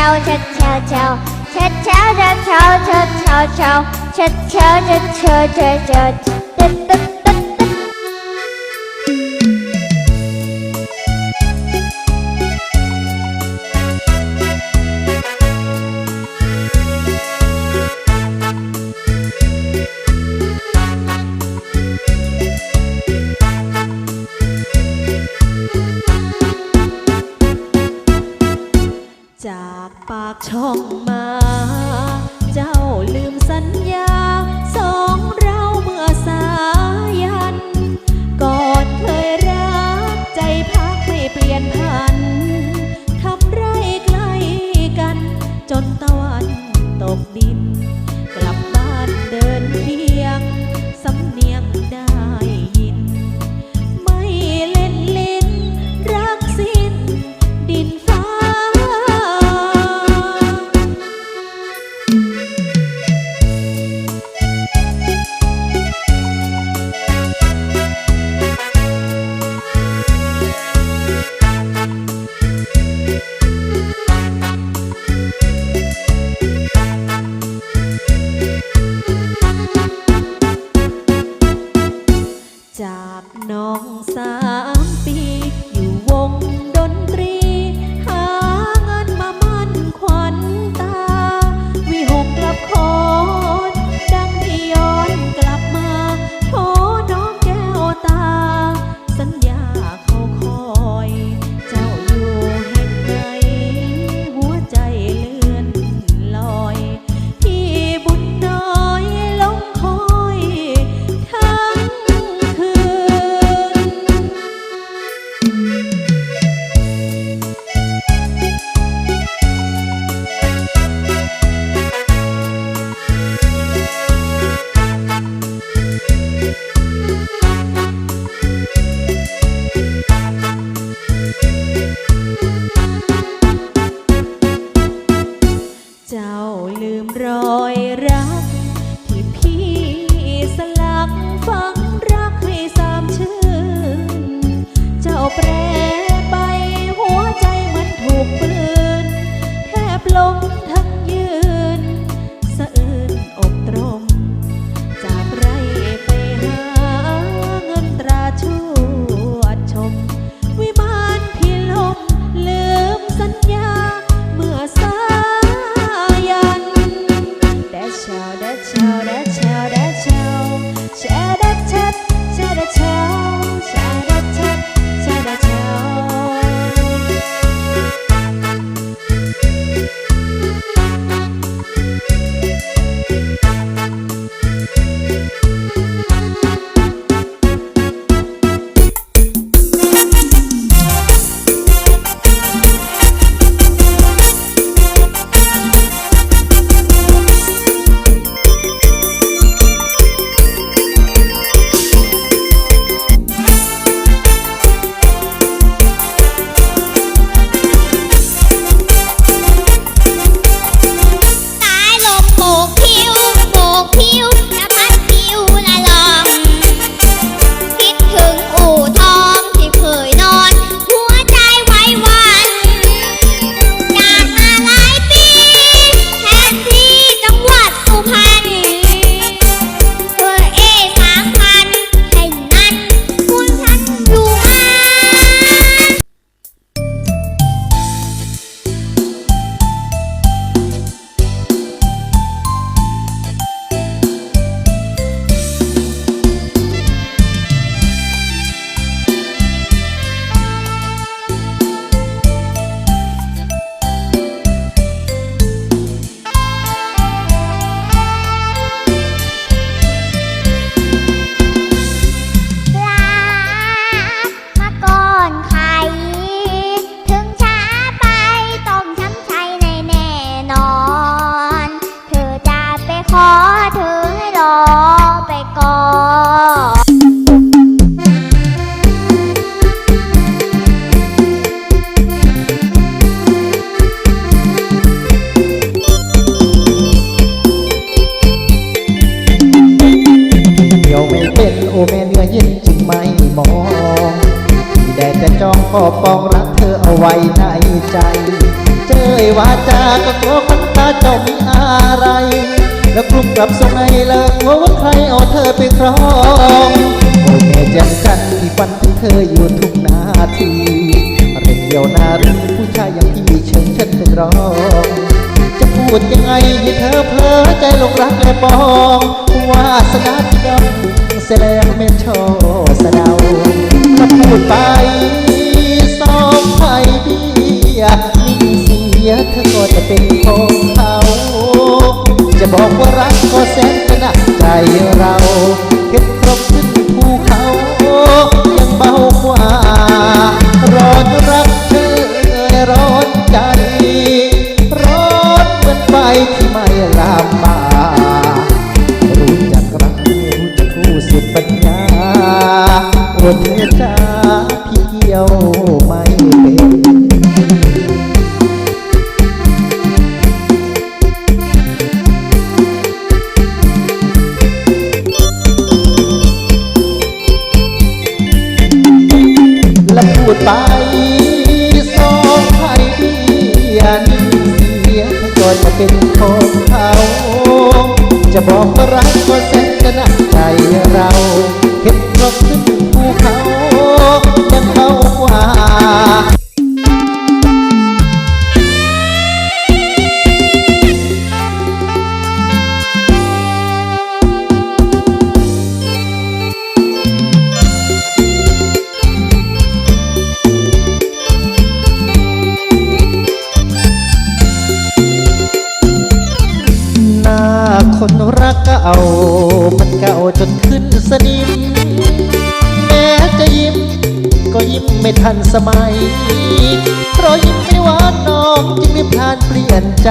敲敲敲敲敲敲敲敲敲敲敲敲敲敲敲敲。 จากปากช่องมา เจ้าลืมสัญญา รอย chào đã chào đã แต่จะจองก็ปองรักเธอเอาไว้ในใจ เจยวาจาก็กลัวพันตาเจ้ามีอะไร แล้วกลุ่มกลับสงในเลิกว่าใครเอาเธอไปครองโอ้แม่แจ่มจันที่ฝันถึงเธออยู่ทุกนาทีเร่งเดียวนารีผู้ชายอย่างพี่เชิญฉันเป็นรองจะพูดยังไงให้เธอเพลอใจลงรักและปองวาสนาที่ดำ เสยแลงเม็ดช่อสะเดามาพูดไปสองไผ่เบี้ยนิ่งเสียเธอก็จะเป็นของเขา จะบอกว่ารักก็แสนจะหนักใจเราเก็บครบขึ้นภูเขายังเบากว่า รอรักเธอร้อ จะเป็นของเขา จะบอกว่ารักก็แสนจะหนักใจเราเห็นเรบขึ้นภูเขายังเบาว่าามันเก่าจนขึ้นสนิม แม้จะยิ้ม ก็ยิ้มไม่ทันสมัย เพราะยิ้มไม่หวานน้องจึงได้พลานเปลี่ยนใจ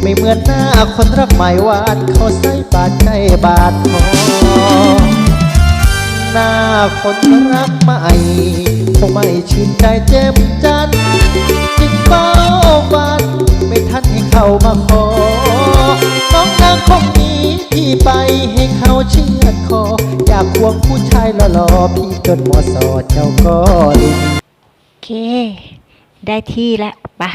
ไม่เหมือนหน้าคนรักใหม่หวานเขาใส่บาดใจบาดคอหน้าคนรักใหม่คงไม่ชื่นใจเจ็บจันจึงเฝ้าฝันไม่ทันให้เข้ามาขอ น้องนางคง พี่ไปให้เขาเชื่อดคอ อยากควงผู้ชายหล่อๆพี่จนมอสอเจ้าก็ลุง โอเค ได้ที่แล้วปะ